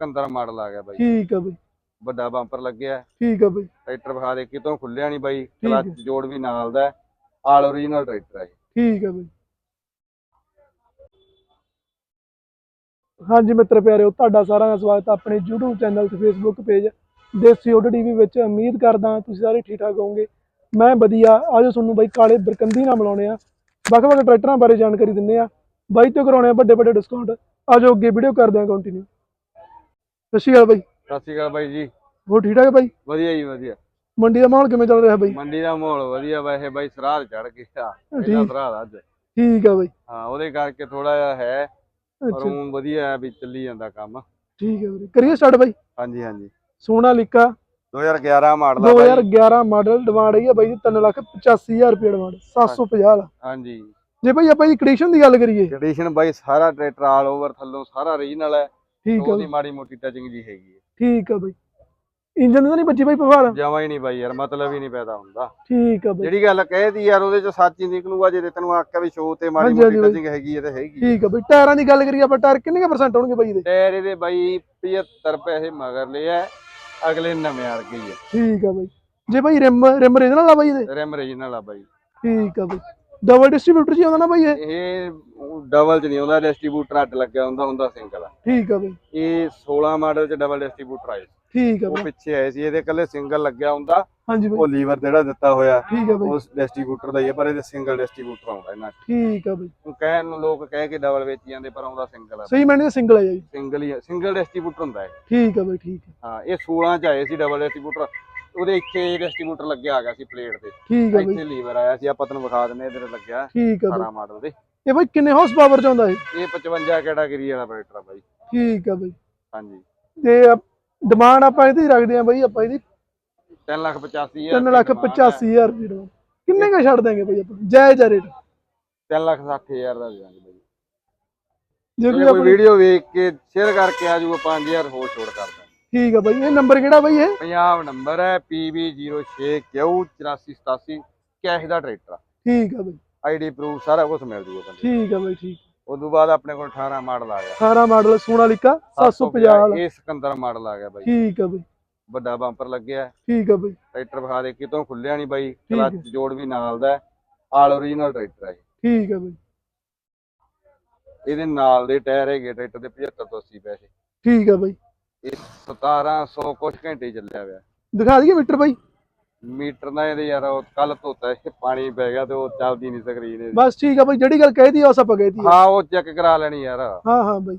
Sikandar model ਆ ਗਿਆ ਬਾਈ। ਠੀਕ ਆ ਬਈ। ਵੱਡਾ ਬੰਪਰ ਲੱਗਿਆ। ਠੀਕ ਆ ਬਈ। ਟਰੈਕਟਰ ਵਿਖਾ ਦੇ ਕਿਤੋਂ ਖੁੱਲਿਆ ਨਹੀਂ ਬਾਈ। ਕਲੱਚ ਜੋੜ ਵੀ ਨਾਲ ਦਾ ਆਲ ਓਰੀਜਨਲ ਟਰੈਕਟਰ ਹੈ। ਠੀਕ ਆ ਬਈ। ਹਾਂਜੀ ਮਿੱਤਰ ਪਿਆਰਿਓ ਤੁਹਾਡਾ ਸਾਰਿਆਂ ਦਾ ਸਵਾਗਤ ਹੈ ਆਪਣੇ YouTube ਚੈਨਲ ਤੇ Facebook ਪੇਜ ਦੇਸੀ ਓਡ ਟੀਵੀ ਵਿੱਚ। ਉਮੀਦ ਕਰਦਾ ਤੁਸੀਂ ਸਾਰੇ ਠੀਕ ਠਾਕ ਹੋਵੋਗੇ। ਮੈਂ ਵਧੀਆ। ਆਜੋ ਤੁਹਾਨੂੰ ਬਾਈ ਕਾਲੇ ਬਰਕੰਦੀ ਨਾਲ ਮਿਲਾਉਣੇ ਆ ਵੱਖ ਵੱਖ ਟਰੈਕਟਰਾਂ ਬਾਰੇ ਜਾਣਕਾਰੀ ਦਿੰਦੇ ਆ ਬਾਈ ਤੋਂ ਕਰਾਉਣੇ ਆ ਵੱਡੇ ਵੱਡੇ ਡਿਸਕਾਊਂਟ ਆਜੋ ਅੱਗੇ ਵੀਡੀਓ ਕਰਦੇ ਆ ਕੰਟੀਨਿਊ ਸਤਿ ਸ਼੍ਰੀ ਅਕਾਲ ਬਾਈ। ਸਤਿ ਸ਼੍ਰੀ ਅਕਾਲ ਬਾਈ ਜੀ। ਹੋਰ ਠੀਕ ਠਾਕ ਹੈ ਬਾਈ? ਵਧੀਆ ਜੀ ਵਧੀਆ। ਮੰਡੀ ਦਾ ਮਾਹੌਲ ਕਿਵੇਂ ਚੱਲ ਰਿਹਾ ਬਾਈ? ਮੰਡੀ ਦਾ ਮਾਹੌਲ ਵਧੀਆ ਵੈਸੇ ਬਾਈ ਸਰਾਧ ਚੜ ਗਿਆ। ਠੀਕ। ਸਰਾਧ ਅੱਜ। ਠੀਕ ਆ ਬਾਈ। ਹਾਂ ਉਹਦੇ ਕਰਕੇ ਥੋੜਾ ਜਿਹਾ ਹੈ ਪਰ ਊਂ ਵਧੀਆ ਹੈ ਵੀ ਚੱਲੀ ਜਾਂਦਾ ਕੰਮ। ਠੀਕ ਹੈ ਵੀਰੇ। ਕਰੀਏ ਸਟਾਰਟ ਬਾਈ? ਹਾਂਜੀ ਹਾਂਜੀ। ਸੋਨਾਲੀਕਾ 2011 ਮਾਡਲ ਆ ਬਾਈ। 2011 ਮਾਡਲ ਡਿਮਾਂਡ ਆ ਬਾਈ ਦੀ 385000 ਰੁਪਏ ਡਿਮਾਂਡ 750 ਵਾਲਾ। ਹਾਂਜੀ। ਜੇ ਬਾਈ ਆਪਾਂ ਜੀ ਕੰਡੀਸ਼ਨ ਦੀ ਗੱਲ ਕਰੀਏ। ਕੰਡੀਸ਼ਨ ਬਾਈ ਸਾਰਾ ਟਰੈਕਟਰ ਆਲ ਓਵਰ ਥੱਲੋਂ ਸਾਰਾ ਓਰੀਜਨਲ ਹੈ। ਠੀਕ ਆ ਉਹਦੀ ਬਾਈ, ਮਾੜੀ ਮੋਟੀ ਟਚਿੰਗ ਜੀ ਹੈਗੀ ਹੈ। ਠੀਕ ਆ ਬਾਈ। ਇੰਜਨ ਦਾ ਨਹੀਂ ਬੱਜੀ ਬਾਈ ਪਵਾਰ? ਜਮਾ ਹੀ ਨਹੀਂ ਬਾਈ ਯਾਰ ਮਤਲਬ ਹੀ ਨਹੀਂ ਪੈਦਾ ਹੁੰਦਾ। ਠੀਕ ਆ ਬਾਈ। ਜਿਹੜੀ ਗੱਲ ਕਹਿਦੀ ਯਾਰ ਉਹਦੇ ਚ ਸੱਚ ਹੀ ਨਿਕਲੂਗਾ ਜੇ ਤੇ ਤੈਨੂੰ ਆਖਿਆ ਵੀ ਸ਼ੋਅ ਤੇ ਮਾੜੀ ਹਾਂਜੀ, ਹਾਂਜੀ ਮੋਟੀ ਬਾਈ। ਟਚਿੰਗ ਹੈਗੀ ਹੈ ਤੇ ਹੈਗੀ ਠੀਕ ਆ ਬਾਈ। ਟਾਇਰਾਂ ਦੀ ਗੱਲ ਕਰੀਏ ਆਪਾਂ ਟਾਇਰ ਕਿੰਨੇ ਪਰਸੈਂਟ ਹੋਣਗੇ ਬਾਈ ਦੇ ਟਾਇਰ ਇਹਦੇ ਬਾਈ 75 ਪੈਸੇ ਮਗਰ ਲਏ ਆ ਅਗਲੇ ਨਵੇਂ ਅੜ ਗਈ ਹੈ ਠੀਕ ਆ ਬਾਈ। ਜੇ ਬਾਈ ਰਿਮ ਰਿਮ ਰੀਜਨਲ ਆ ਬਾਈ ਦੇ ਰਿਮ ਓਰੀਜਨਲ ਆ ਬਾਈ। ਠੀਕ ਆ ਬਾਈ। ਡਬਲ ਡਿਸਟ੍ਰੀਬਿਊਟਰ ਜੀ ਆਉਂਦਾ ਨਾ ਬਾਈ ਇਹ? ਇਹ ਡਬਲ ਚ ਨਹੀਂ ਆਉਂਦਾ ਡਿਸਟ੍ਰੀਬਿਊਟਰ ਅੱਡ ਲੱਗਿਆ ਹੁੰਦਾ ਹੁੰਦਾ ਸਿੰਗਲ ਆ। ਠੀਕ ਆ ਬਾਈ। ਇਹ 16 ਮਾਡਲ ਚ ਡਬਲ ਡਿਸਟ੍ਰੀਬਿਊਟਰ ਆਏ ਠੀਕ ਆ ਉਹ ਬਾਈ। ਪਿੱਛੇ ਆਏ ਸੀ ਇਹਦੇ ਇਕੱਲੇ ਸਿੰਗਲ ਲੱਗਿਆ ਹੁੰਦਾ। ਹਾਂਜੀ ਬਾਈ। ਉਹ ਲੀਵਰ ਜਿਹੜਾ ਦਿੱਤਾ ਹੋਇਆ ਠੀਕ ਆ ਬਾਈ। ਉਸ ਡਿਸਟ੍ਰੀਬਿਊਟਰ ਦਾ ਹੀ ਪਰ ਇਹਦੇ ਸਿੰਗਲ ਡਿਸਟ੍ਰੀਬਿਊਟਰ ਆਉਂਦਾ ਇਹਨਾਂ 'ਚ। ਠੀਕ ਆ ਬਾਈ। ਉਹ ਕਹਿਣ ਨੂੰ ਲੋਕ ਕਹਿ ਕੇ ਡਬਲ ਵੇਚੀ ਜਾਂਦੇ ਪਰ ਆਉਂਦਾ ਸਿੰਗਲ ਆ। ਸਹੀ ਮੈਨੇ ਸਿੰਗਲ ਆ ਜੀ। ਸਿੰਗਲ ਹੀ ਸਿੰਗਲ ਡਿਸਟ੍ਰੀਬਿਊਟਰ ਹੁੰਦਾ ਹੈ ਠੀਕ ਆ ਬਾਈ ਠੀਕ ਆ। ਹਾਂ ਇਹ 16 ਚ ਆਏ ਸੀ ਡਬਲ ਡਿਸਟ੍ਰੀਬਿਊਟਰ ਉਹਦੇ ਇੱਥੇ ਡਿਸਟ੍ਰੀਬਿਊਟਰ ਲੱਗਿਆ ਆ ਗਿਆ ਸੀ ਪਲੇਟ ਤੇ। ਠੀਕ ਬਾਈ। ਇੱਥੇ ਲੀਵਰ ਆਇਆ ਸੀ ਆਪਾਂ ਤੁਹਾਨੂੰ ਵਿਖਾ ਦਿੰਦੇ ਇਧਰ ਲੱਗਿਆ ਠੀਕ ਬਾਈ। 18 ਮਾਡਲ ਦੇ। ਇਹ ਬਾਈ ਕਿੰਨੇ ਹਾਰਸ ਪਾਵਰ ਚ ਆਉਂਦਾ ਇਹ? ਇਹ 55 ਕੈਟਾਗਰੀ ਵਾਲਾ ਟਰੈਕਟਰ ਆ ਬਾਈ। ਠੀਕ ਆ ਬਾਈ। ਹਾਂਜੀ। ਤੇ ਡਿਮਾਂਡ ਆਪਾਂ ਇਹਦੀ ਰੱਖਦੇ ਆ ਬਾਈ ਆਪਾਂ ਇਹਦੀ 3 ਲੱਖ 85 3 ਲੱਖ 85000 ਰੁਪਏ ਡਿਮਾਂਡ ਕਿੰਨੇ ਕਾ ਛੱਡ ਦਾਂਗੇ ਬਾਈ ਆਪਾਂ? ਜਾਇਜ਼ ਰੇਟ 3 ਲੱਖ 60 ਹਜ਼ਾਰ ਦਾ ਦੇ ਦਾਂਗੇ ਬਾਈ। ਜੇ ਕੋਈ ਵੀਡੀਓ ਵੇਖ ਕੇ ਸ਼ੇਅਰ ਕਰਕੇ ਆ ਜਾਊਗਾ 5000 ਹੋਰ ਛੋੜ ਕਰ ਠੀਕ ਆ ਬਾਈ ਇਹ ਨੰਬਰ ਕਿਹੜਾ ਬਾਈ ਇਹ? ਪੰਜਾਬ ਨੰਬਰ ਹੈ PB06Q8487 ਕੈਸ਼ ਦਾ ਟਰੈਕਟਰ ਠੀਕ ਆ ਬਾਈ। ਆਈਡੀ ਪ੍ਰੂਫ ਸਾਰਾ ਕੁਝ ਮਿਲ ਜੂਗਾ ਬੰਦੇ ਠੀਕ ਆ ਬਾਈ ਠੀਕ। ਤੋਂ ਬਾਅਦ ਆਪਣੇ ਕੋਲ 18 ਮਾਡਲ ਆ ਗਿਆ। 18 ਮਾਡਲ ਸੋਨਾਲੀਕਾ 750 ਵਾਲਾ ਇਹ ਸਿਕੰਦਰ ਮਾਡਲ ਆ ਗਿਆ ਬਾਈ। ਠੀਕ ਆ ਬਾਈ। ਵੱਡਾ ਬੰਪਰ ਲੱਗਿਆ। ਠੀਕ ਆ ਬਾਈ। ਟਰੈਕਟਰ ਵਿਖਾ ਦੇ ਕਿਤੋਂ ਖੁੱਲਿਆ ਨਹੀਂ ਬਾਈ। ਕਲੱਚ ਜੋੜ ਵੀ ਨਾਲ ਦਾ ਆਲ ਓਰੀਜਨਲ ਟਰੈਕਟਰ ਹੈ। ਠੀਕ ਆ ਬਾਈ। ਇਹਦੇ ਨਾਲ ਦੇ ਟਾਇਰ ਹੈਗੇ ਟਰੈਕਟਰ ਦੇ 75 ਤੋਂ 80 ਪੈਸੇ। ਠੀਕ ਆ ਬਾਈ। ਇਹ 1700 ਕੁਛ ਘੰਟੇ ਚੱਲਿਆ ਹੋਇਆ ਦਿਖਾ ਦਈਏ ਮੀਟਰ ਬਾਈ। ਮੀਟਰ ਦਾ ਇਹਦੇ ਯਾਰ ਉਹ ਕੱਲ ਧੋਤਾ ਇਹ ਪਾਣੀ ਪੈ ਗਿਆ ਤੇ ਉਹ ਚੱਲਦੀ ਨਹੀਂ ਸਕਰੀਨ ਇਹਦੀ। ਬਸ ਠੀਕ ਆ ਬਾਈ ਜਿਹੜੀ ਗੱਲ ਕਹਿਦੀ ਉਸ ਆਪਾਂ ਹਾਂ ਉਹ ਚੈੱਕ ਕਰਾ ਲੈਣੀ ਯਾਰ। ਹਾਂ ਹਾਂ ਬਾਈ।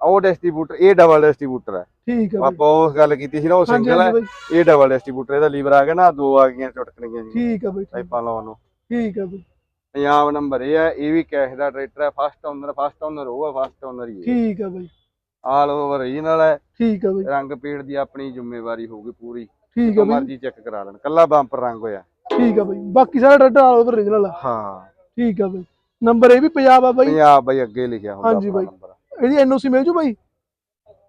ਉਹ ਡਿਸਟ੍ਰੀਬਿਊਟਰ ਇਹ ਡਬਲ ਡਿਸਟ੍ਰੀਬਿਊਟਰ ਹੈ। ਠੀਕ ਆ ਬਾਈ। ਆਪਾਂ ਉਸ ਗੱਲ ਕੀਤੀ ਸੀ ਨਾ ਉਹ ਸਿੰਗਲ ਹੈ। ਇਹ ਡਬਲ ਡਿਸਟ੍ਰੀਬਿਊਟਰ ਇਹਦਾ ਲੀਵਰ ਆ ਗਿਆ ਨਾ ਦੋ ਆ ਗਈਆਂ ਚਟਕਣੀਆਂ ਠੀਕ ਆ ਬਾਈ ਪਾਈਪਾਂ ਲਾਉਣ ਨੂੰ। ਠੀਕ ਆ ਬਾਈ। ਪੰਜਾਬ ਨੰਬਰ ਇਹ ਹੈ ਇਹ ਵੀ ਕੈਸ਼ ਦਾ ਟਰੈਕਟਰ ਹੈ ਫਸਟ ਓਨਰ ਫਸਟ ਓਨਰ ਉਹ ਹੈ ਫਸਟ ਓਨਰ ਹੀ ਹੈ। ਠੀਕ ਆ ਬਾਈ। ਆਲ ਓਵਰ ਓਰੀਜਨਲ ਹੈ। ਠੀਕ ਆ ਬਾਈ। ਰੰਗ ਪੇੜ ਦੀ ਆਪਣੀ ਜ਼ਿੰਮੇਵਾਰੀ ਹੋਊਗੀ ਪੂਰੀ। ਠੀਕ ਜੋ ਬਾਈ। ਮਰਜ਼ੀ ਚੈੱਕ ਕਰਾ ਲੈਣ। ਕੱਲਾ ਬੰਪਰ ਰੰਗ ਹੋਇਆ। ਠੀਕ ਆ ਬਾਈ। ਬਾਕੀ ਸਾਰਾ ਟਰੈਕਟਰ ਆਲ ਓਵਰ ਰੀਜਨਲ ਆ। ਹਾਂ। ਠੀਕ ਆ ਬਾਈ। ਨੰਬਰ ਇਹ ਵੀ ਪੰਜਾਬ ਆ ਬਾਈ। ਪੰਜਾਬ ਬਾਈ ਅੱਗੇ ਲਿਖਿਆ ਹੁੰਦਾ ਹਾਂਜੀ ਬਾਈ। ਇਹਦੀ ਐਨਓਸੀ ਮਿਲ ਜੂ ਬਾਈ?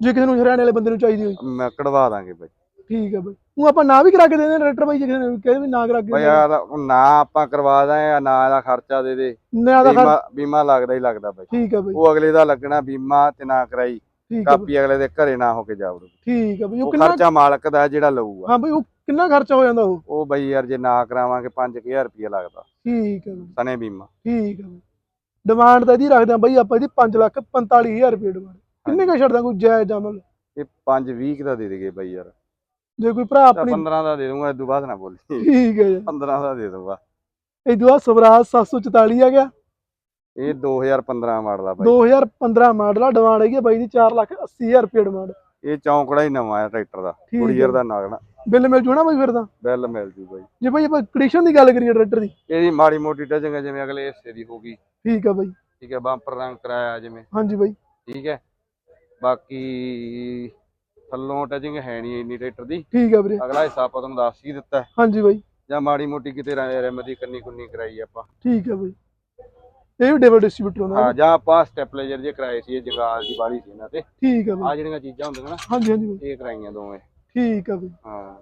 ਜੇ ਕਿਸੇ ਨੂੰ ਹਰਿਆਣੇ ਵਾਲੇ ਬੰਦੇ ਨੂੰ ਚਾਹੀਦੀ ਹੋਈ। ਮੈਂ ਕਢਵਾ ਦਾਂਗੇ ਬਾਈ। ਠੀਕ ਆ ਬਾਈ। ਉਹ ਆਪਾਂ ਨਾ ਵੀ ਕਰਾ ਕੇ ਦੇ ਦੇਣਾ ਟਰੈਕਟਰ ਬਾਈ ਜੇ ਕਿਸੇ ਨੇ ਕਹੇ ਵੀ ਨਾ ਕਰਾ ਕੇ ਬਾਈ ਯਾਰ ਨਾ ਆਪਾਂ ਕਰਵਾ ਦਾਂ ਨਾ ਦਾ ਖਰਚਾ ਦੇ ਦੇ। ਨਾ ਦਾ ਬੀਮਾ ਲੱਗਦਾ ਹੀ ਲੱਗਦਾ ਬਾਈ। ਠੀਕ ਆ ਬਾਈ। ਉਹ ਅਗਲੇ ਦਾ ਲੱਗਣਾ ਬੀਮਾ ਤੇ ਨਾ ਕਰਾਈ। ਠੀਕ ਬਾਈ ਕਾਪੀ ਅਗਲੇ ਦੇ ਘਰੇ ਨਾ ਹੋ ਕੇ ਜਾਵੜੂ ਠੀਕ ਆ ਬਾਈ ਉਹ ਉਹ ਕਿੰਨਾ ਖਰਚਾ ਮਾਲਕ ਦਾ ਜਿਹੜਾ ਲਊਗਾ ਹਾਂ ਬਾਈ ਉਹ ਕਿੰਨਾ ਖਰਚਾ ਹੋ ਜਾਂਦਾ ਉਹ? ਉਹ ਬਈ ਯਾਰ ਜੇ ਨਾ ਕਰਾਵਾਂਗੇ 5000 ਰੁਪਏ ਲੱਗਦਾ ਠੀਕ ਆ ਬਾਈ। ਸਨੇ ਬੀਮਾ। ਠੀਕ ਆ ਬਾਈ। ਡਿਮਾਂਡ ਤਾਂ ਇਹਦੀ ਰੱਖਦੇ ਆ ਬਾਈ ਆਪਾਂ ਇਹਦੀ 5 ਲੱਖ 45000 ਰੁਪਏ ਡਿਮਾਂਡ ਕਿੰਨੇ ਕਾ ਛੱਡਦਾ ਕੋਈ ਜਾਇਜ਼ ਅਮਲ? ਇਹ 5 20 ਦਾ ਦੇ ਦੇਗੇ ਬਈ ਯਾਰ। ਜੇ ਕੋਈ ਭਰਾ ਤਾਂ ਆਪਣੀ 15 ਦਾ ਦੇ ਦੂੰਗਾ ਇਸ ਤੋਂ ਬਾਅਦ ਨਾ ਬੋਲੀ। ਠੀਕ ਹੈ ਜੀ। 15 ਦਾ ਦੇ ਦੂੰਗਾ ਇਹ ਦੁਆ ਸਵਰਾਜ 744 ਆ ਗਿਆ। ਇਹ 2015 ਮਾਡਲ ਆ ਬਾਈ। 2015 ਮਾਡਲ ਆ ਡਿਮਾਂਡ ਹੈਗੀ ਆ ਬਾਈ ਦੀ 4 ਲੱਖ 80000 ਰੁਪਏ ਡਿਮਾਂਡ ਇਹ ਚੌਂਕੜਾ ਹੀ ਨਵਾਂ ਹੈ ਟਰੈਕਟਰ ਦਾ ਕੁੜੀਅਰ ਹੈ। ਦਾ ਨਾਗਣਾ ਬਿੱਲ ਮਿਲ ਜੂ ਨਾ ਬਾਈ ਫਿਰ ਤਾਂ? ਬਿੱਲ ਮਿਲ ਜੂ ਬਾਈ। ਜੇ ਬਾਈ ਆਪਾਂ ਕੰਡੀਸ਼ਨ ਦੀ ਗੱਲ ਕਰੀਏ ਟਰੈਕਟਰ ਦੀ। ਇਹਦੀ ਮਾੜੀ ਮੋਟੀ ਟਚਿੰਗ ਹੈ ਜਿਵੇਂ ਅਗਲੇ ਹਿੱਸੇ ਦੀ ਹੋਗੀ ਠੀਕ ਆ ਬਾਈ। ਠੀਕ ਹੈ ਬੰਪਰ ਰੰਗ ਕਰਾਇਆ ਜਿਵੇਂ। ਹਾਂਜੀ ਬਾਈ। ਠੀਕ ਹੈ। ਬਾਕੀ ਥੱਲੋਂ ਟਚਿੰਗ ਹੈ ਨਹੀਂ ਇੰਨੀ ਟਰੈਕਟਰ ਦੀ। ਠੀਕ ਆ ਵੀਰੇ। ਅਗਲਾ ਹਿੱਸਾ ਆਪਾਂ ਤੁਹਾਨੂੰ ਦੱਸ ਹੀ ਦਿੱਤਾ। ਹੈ। ਹਾਂਜੀ ਬਾਈ। ਜਾਂ ਮਾੜੀ ਮੋਟੀ ਕਿਤੇ ਰਿਮ ਦੀ ਕੰਨੀ ਕੁੰਨੀ ਕਰਾਈ ਆਪਾਂ। ਠੀਕ ਆ ਬਾਈ। ਇਹ ਵੀ ਡਬਲ ਡਿਸਟ੍ਰੀਬਿਊਟਰ ਹੁੰਦਾ ਹਾਂ ਜਾਂ ਆਪਾਂ ਸਟੈਪਲਾਈਜ਼ਰ ਜੇ ਕਰਾਏ ਸੀ ਇਹ ਜਗਾਲ ਦੀ ਬਾਲੀ ਸੀ ਇਹਨਾਂ ਤੇ। ਠੀਕ ਆ ਬਾਈ। ਆ ਜਿਹੜੀਆਂ ਚੀਜ਼ਾਂ ਹੁੰਦੀਆਂ ਨਾ ਹਾਂਜੀ ਹਾਂਜੀ ਬਾਈ। ਇਹ ਕਰਾਈਆਂ ਦੋਵੇਂ। ਠੀਕ ਆ ਬਾਈ। ਹਾਂ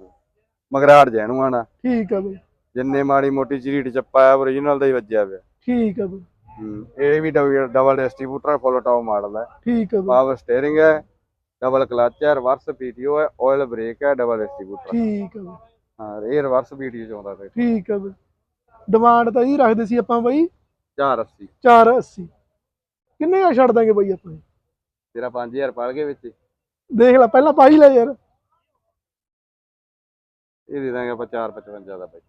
ਮਗਰਾੜ ਜੈਣੂ ਆਣਾ ਠੀਕ ਆ ਬਾਈ। ਜਿੰਨੇ ਮਾੜੀ ਮੋਟੀ ਚਰੀਟ ਚੱਪਾ ਓਰੀਜਨਲ ਦਾ ਹੀ ਵੱਜਿਆ ਪਿਆ। ਠੀਕ ਆ ਬਾਈ। ਹੂੰ ਇਹ ਵੀ double distributor full top model ਹੈ ਠੀਕ ਆ ਬਾਈ। ਪਾਵਰ ਸਟੀਅਰਿੰਗ ਹੈ ਡਬਲ ਕਲਚ ਹੈ ਰਿਵਰਸ ਪੀਟੀਓ ਹੈ ਆਇਲ ਬ੍ਰੇਕ ਹੈ ਡਬਲ ਡਿਸਟ੍ਰੀਬਿਊਟਰ ਠੀਕ ਆ ਬਈ। ਹਾਂ ਇਹ ਰਿਵਰਸ ਪੀਟੀਓ ਚਾਹੁੰਦਾ ਤੇ ਠੀਕ ਆ ਬਈ। ਡਿਮਾਂਡ ਤਾਂ ਜੀ ਰੱਖਦੇ ਸੀ ਆਪਾਂ ਬਈ 480 480 ਕਿੰਨੇ ਦਾ ਛੱਡ ਦਾਂਗੇ ਬਈ ਆਪਾਂ? ਤੇਰਾ 5000 ਪੜ ਗਏ ਵਿੱਚ। ਦੇਖ ਲੈ ਪਹਿਲਾਂ ਪਾ ਹੀ ਲੈ ਯਾਰ। ਇਹ ਦੇ ਦਾਂਗੇ ਆਪਾਂ 455 ਦਾ ਬਾਈ।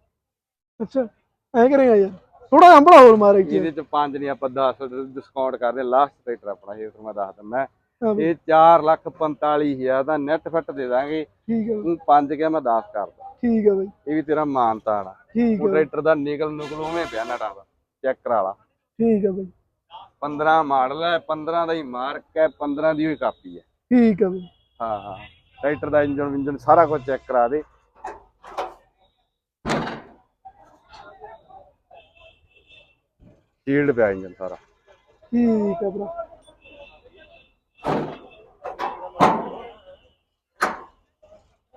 ਅੱਛਾ ਐ ਕਰੇਗਾ ਯਾਰ। ਥੋੜਾ ਅੰਬਲਾ ਹੋਰ ਮਾਰੇ ਕੀ ਇਹਦੇ ਚ 5 ਨਹੀਂ ਆਪਾਂ 10 ਡਿਸਕਾਊਂਟ ਕਰਦੇ ਲਾਸਟ ਟਰੈਕਟਰ ਆਪਣਾ ਇਹ ਫਿਰ ਮੈਂ ਦੱਸ ਦਿੰਦਾ ਹਾਂ ਇਹ 4 ਲੱਖ 45000 ਦਾ ਨੈਟ ਫਿੱਟ ਦੇ ਦਾਂਗੇ। ਠੀਕ ਬਈ, ਤੂੰ 5 ਕਿਹਾ ਮੈਂ 10 ਕਰਦਾ ਠੀਕ ਆ ਬਈ। ਇਹ ਵੀ ਤੇਰਾ ਮਾਨਤਾਨ ਆ। ਠੀਕ ਬਈ, ਟਰੈਕਟਰ ਦਾ ਨਿਕਲ ਨੁਕਲ ਉਵੇਂ ਪਿਆ ਨਟਾਂ ਦਾ। ਚੈੱਕ ਕਰਾ ਲਾ। ਠੀਕ ਆ ਬਈ। 15 ਮਾਡਲ ਹੈ 15 ਦਾ ਹੀ ਮਾਰਕ ਹੈ 15 ਦੀ ਹੀ ਕਾਪੀ ਹੈ। ਠੀਕ ਆ ਬਈ। ਹਾਂ ਹਾਂ। ਟਰੈਕਟਰ ਦਾ ਇੰਜਨ ਇੰਜਨ ਸਾਰਾ ਕੁਝ ਚੈੱਕ ਕਰਾ ਦੇ। ਸ਼ੀਲਡ ਪਿਆ ਇੰਜਨ ਸਾਰਾ। ਠੀਕ ਆ ਭਰਾ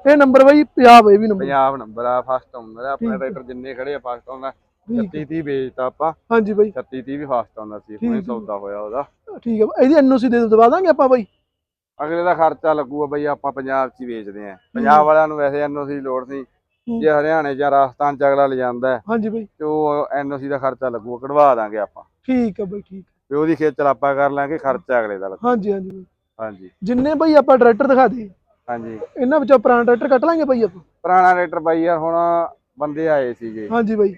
ਇਹ ਨੰਬਰ ਬਈ 50 ਇਹ ਵੀ ਨੰਬਰ। ਪੰਜਾਬ ਨੰਬਰ ਆ ਫਸਟ ਆਉਂਦਾ ਆਪਣੇ ਹੈ। ਟਰੈਕਟਰ ਜਿੰਨੇ ਖੜੇ ਆ ਫਸਟ ਆਉਂਦਾ ਠੀਕ 36 30 ਵੇਚਤਾ ਆਪਾਂ। ਹਾਂਜੀ ਬਈ। 36 30 ਵੀ ਫਸਟ ਆਉਂਦਾ ਸੀ ਹੁਣੇ ਹੈ। ਸੌਦਾ ਹੋਇਆ ਉਹਦਾ। ਠੀਕ ਆ। ਇਹਦੀ ਐਨਓਸੀ ਦੇ ਦਵਾ ਦਾਂਗੇ ਆਪਾਂ ਬਈ। ਅਗਲੇ ਦਾ ਖਰਚਾ ਲੱਗੂਗਾ ਬਈ ਆਪਾਂ ਪੰਜਾਬ 'ਚ ਹੀ ਵੇਚਦੇ ਆ ਪੰਜਾਬ ਵਾਲਿਆਂ ਨੂੰ ਵੈਸੇ ਐਨਓਸੀ ਲੋੜ ਸੀ ਹੂੰ। ਜੇ ਹਰਿਆਣੇ ਜਾਂ ਰਾਜਸਥਾਨ ਚ ਅਗਲਾ ਲਿਜਾਂਦਾ ਹੈ, ਹਾਂਜੀ ਬਈ। ਤੇ ਉਹ ਐਨਓਸੀ ਦਾ ਖਰਚਾ ਲੱਗੂਗਾ ਕਢਵਾ ਦਾਂਗੇ ਆਪਾਂ। ਠੀਕ ਆ ਬਈ ਠੀਕ ਵੀ ਉਹਦੀ ਖੇਚਲ ਆਪਾਂ ਕਰ ਲਾਂਗੇ ਖਰਚਾ ਅਗਲੇ ਦਾ ਲੱਗੂ ਹਾਂਜੀ ਹਾਂਜੀ ਬਈ। ਹਾਂਜੀ। ਜਿੰਨੇ ਬਈ ਆਪਾਂ ਟਰੈਕਟਰ ਦਿਖਾ ਦੇ ਹਾਂਜੀ। ਇਹਨਾਂ ਵਿੱਚੋਂ ਪੁਰਾਣਾ ਟਰੈਕਟਰ ਕੱਟ ਲਾਂਗੇ ਬਈ ਆਪਾਂ? ਪੁਰਾਣਾ ਟਰੈਕਟਰ ਬਾਈ ਯਾਰ ਹੁਣ ਬੰਦੇ ਆਏ ਸੀਗੇ। ਹਾਂਜੀ ਬਈ।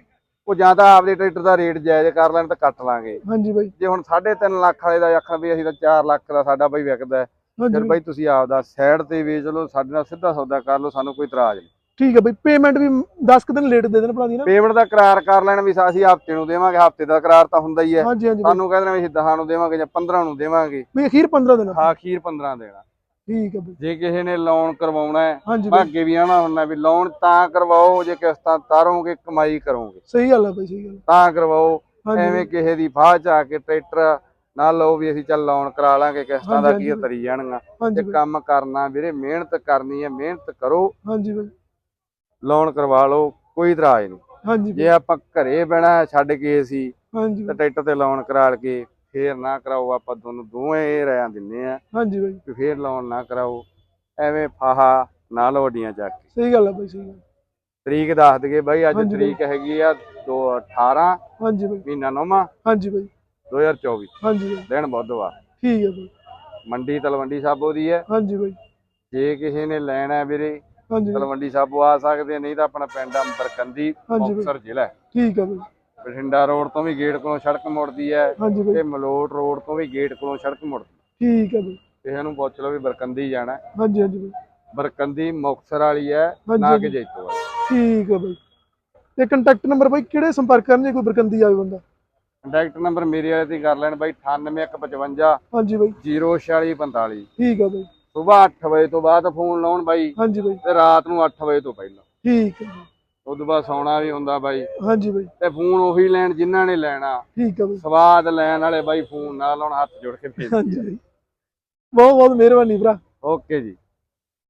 ਉਹ ਜਾਂ ਤਾਂ ਆਪਦੇ ਟਰੈਕਟਰ ਦਾ ਰੇਟ ਜਾਇਜ਼ ਕਰ ਲੈਣ ਤਾਂ ਕੱਟ ਲਾਂਗੇ। ਹਾਂਜੀ ਬਈ। ਜੇ ਹੁਣ 3.5 ਲੱਖ ਵਾਲੇ ਦਾ ਆਖਣ ਵੀ ਅਸੀਂ ਤਾਂ 4 ਲੱਖ ਦਾ ਸਾਡਾ ਬਈ ਵਿਕਦਾ ਹੈ, ਫਿਰ ਬਈ। ਤੁਸੀਂ ਆਪਦਾ ਸਾਈਡ ਤੇ ਵੇਚ ਲਓ ਸਾਡੇ ਨਾਲ ਸਿੱਧਾ ਸੌਦਾ ਕਰ ਲਓ ਸਾਨੂੰ ਕੋਈ ਇਤਰਾਜ਼ ਨਹੀਂ। ਠੀਕ ਆ ਬਈ ਪੇਮੈਂਟ ਵੀ 10 ਕੁ ਦਿਨ ਲੇਟ ਦੇ ਦੇਣ ਭਰਾ ਦੀ ਨਾ। ਪੇਮੈਂਟ ਦਾ ਕਰਾਰ ਕਰ ਲੈਣ ਵੀ ਅਸੀਂ ਹਫ਼ਤੇ ਨੂੰ ਦੇਵਾਂਗੇ ਹਫ਼ਤੇ ਦਾ ਕਰਾਰ ਤਾਂ ਹੁੰਦਾ ਹੀ ਹੈ। ਸਾਨੂੰ ਕਹਿੰਦੇ ਨੇ ਵੀ ਅਸੀਂ 10 ਨੂੰ ਦੇਵਾਂਗੇ ਜਾਂ 15 ਨੂੰ ਦੇਵਾਂਗੇ। ਬਈ ਅਖੀਰ 15 ਦਿਨ। ਹਾਂ ਅਖੀਰ 15 ਦੇਣਾ ਠੀਕ ਬਈ। ਜੇ ਕਿਸੇ ਨੇ ਲੋਨ ਕਰਵਾਉਣਾ ਹੈ ਹਾਂਜੀ ਮੈਂ ਬਈ। ਅੱਗੇ ਵੀ ਆਣਾ ਹੁੰਦਾ ਵੀ ਲੋਨ ਤਾਂ ਕਰਵਾਓ ਜੇ ਕਿਸ਼ਤਾਂ ਤਾਰੋਗੇ ਕਮਾਈ ਕਰੋਗੇ। ਸਹੀ ਗੱਲ ਆ ਬਈ ਸਹੀ ਗੱਲ। ਤਾਂ ਕਰਵਾਓ ਹਾਂਜੀ ਐਵੇਂ ਕਿਸੇ ਦੀ ਫਾਹ ਚ ਆ ਕੇ ਟਰੈਕਟਰ ਨਾ ਲਓ ਵੀ ਅਸੀਂ ਚੱਲ ਲੋਨ ਕਰਾ ਲਾਂਗੇ ਕਿਸ਼ਤਾਂ ਦਾ ਹਾਂਜੀ, ਕੀ ਆ, ਹਾਂਜੀ। ਤਰੀ ਜਾਣਗਾ। ਹਾਂਜੀ ਬਈ। ਕੰਮ ਕਰਨਾ ਵੀਰੇ ਮਿਹਨਤ ਕਰਨੀ ਹੈ ਮਿਹਨਤ ਕਰੋ। ਹਾਂਜੀ ਬਈ। ਲੋਨ ਕਰਵਾ ਲਓ ਕੋਈ ਇਤਰਾਜ਼ ਨਹੀਂ। ਹਾਂਜੀ ਬਈ। ਜੇ ਆਪਾਂ ਘਰੇ ਬਹਿਣਾ ਛੱਡ ਕੇ ਸੀ ਹਾਂਜੀ ਤੇ ਬਈ। ਟਰੈਕਟਰ ਤੇ ਲੋਨ ਕਰਾ ਕੇ ਫੇਰ ਨਾ ਕਰਾਓ ਆਪਾਂ ਤੁਹਾਨੂੰ ਦੋਵੇਂ ਇਹ ਰਿਆਂ ਦਿੰਨੇ ਆ ਹਾਂਜੀ ਬਈ। ਵੀ ਫੇਰ ਲੋਨ ਨਾ ਕਰਾਓ। ਐਵੇਂ ਫਾਹਾ ਨਾ ਲਓ ਵੱਡੀਆਂ ਚੱਕ ਕੇ। ਸਹੀ ਗੱਲ ਆ ਬਈ ਸਹੀ ਗੱਲ ਤਰੀਕ ਦੱਸ ਦਈਏ ਬਾਈ ਅੱਜ। ਤਰੀਕ ਹੈਗੀ ਆ 2 18 ਹਾਂਜੀ ਬਈ। ਮਹੀਨਾ ਨੌਵਾਂ। ਹਾਂਜੀ ਬਈ। 2024 ਹਾਂਜੀ ਬਈ। ਦਿਨ ਬੁੱਧਵਾਰ ਠੀਕ ਆ ਬਈ। ਮੰਡੀ ਤਲਵੰਡੀ ਸਾਬੋ ਦੀ ਹੈ। ਹਾਂਜੀ ਬਈ। ਜੇ ਕਿਸੇ ਨੇ ਲੈਣਾ ਹੈ ਵੀਰੇ ਤਲਵੰਡੀ ਸਾਬੋ ਆ ਸਕਦੇ ਨਹੀਂ ਤਾਂ ਆਪਣਾ ਪਿੰਡ ਅੰਬਰਕੰਦੀ ਮੁਕਤਸਰ ਜ਼ਿਲ੍ਹਾ ਹੈ। ਠੀਕ ਆ ਬਈ। ਬਠਿੰਡਾ ਰੋਡ ਤੋਂ ਵੀ ਗੇਟ ਕੋਲੋਂ ਸੜਕ ਮੁੜਦੀ ਹੈ ਹਾਂਜੀ ਬਈ। ਤੇ ਮਲੋਟ ਰੋਡ ਤੋਂ ਵੀ ਗੇਟ ਕੋਲੋਂ ਸੜਕ ਮੁੜਦੀ। ਠੀਕ ਆ ਬਈ। ਕਿਸੇ ਨੂੰ ਪੁੱਛ ਲਓ ਵੀ ਬਰਕੰਦੀ ਜਾਣਾ ਹੈ। ਹਾਂਜੀ ਹਾਂਜੀ ਬਈ। ਬਰਕੰਦੀ ਮੁਕਤਸਰ ਵਾਲੀ ਹੈ ਹਾਂਜੀ, ਨਾ ਕਿ। ਜੈਤੋ ਵਾਲੀ ਠੀਕ ਆ ਬਈ। ਤੇ ਕੰਟੈਕਟ ਨੰਬਰ ਬਈ ਕਿਹੜੇ ਸੰਪਰਕ ਕਰਨ ਜੇ ਕੋਈ ਬਰਕੰਦੀ ਆਵੇ ਬੰਦਾ? ਕੰਟੈਕਟ ਨੰਬਰ ਮੇਰੇ ਵਾਲੇ ਤੇ ਕਰ ਲੈਣ ਬਾਈ 98155 ਹਾਂਜੀ ਬਈ। 0645 ਠੀਕ ਆ ਬਈ। ਸਵੇਰ 8 ਵਜੇ ਤੋਂ ਬਾਅਦ ਫੋਨ ਲਾਉਣ ਬਾਈ ਹਾਂਜੀ ਬਈ। ਤੇ ਰਾਤ ਨੂੰ 8 ਵਜੇ ਤੋਂ ਪਹਿਲਾਂ। ਠੀਕ ਬਈ। ਉਦੋਂ ਬਾਅਦ ਸੌਣਾ ਵੀ ਹੁੰਦਾ ਬਾਈ। ਹਾਂਜੀ ਬਈ। ਤੇ ਫੋਨ ਉਹੀ ਲੈਣ ਜਿਨ੍ਹਾਂ ਨੇ ਲੈਣਾ। ਠੀਕ ਆ ਬਈ। ਸਵਾਦ ਲੈਣ ਵਾਲੇ ਬਾਈ ਫੋਨ ਨਾ ਲਾਉਣ ਹੱਥ ਜੋੜ ਕੇ ਹਾਂਜੀ ਬਈ। ਬਹੁਤ ਬਹੁਤ ਮਿਹਰਬਾਨੀ ਭਰਾ। ਓਕੇ ਜੀ।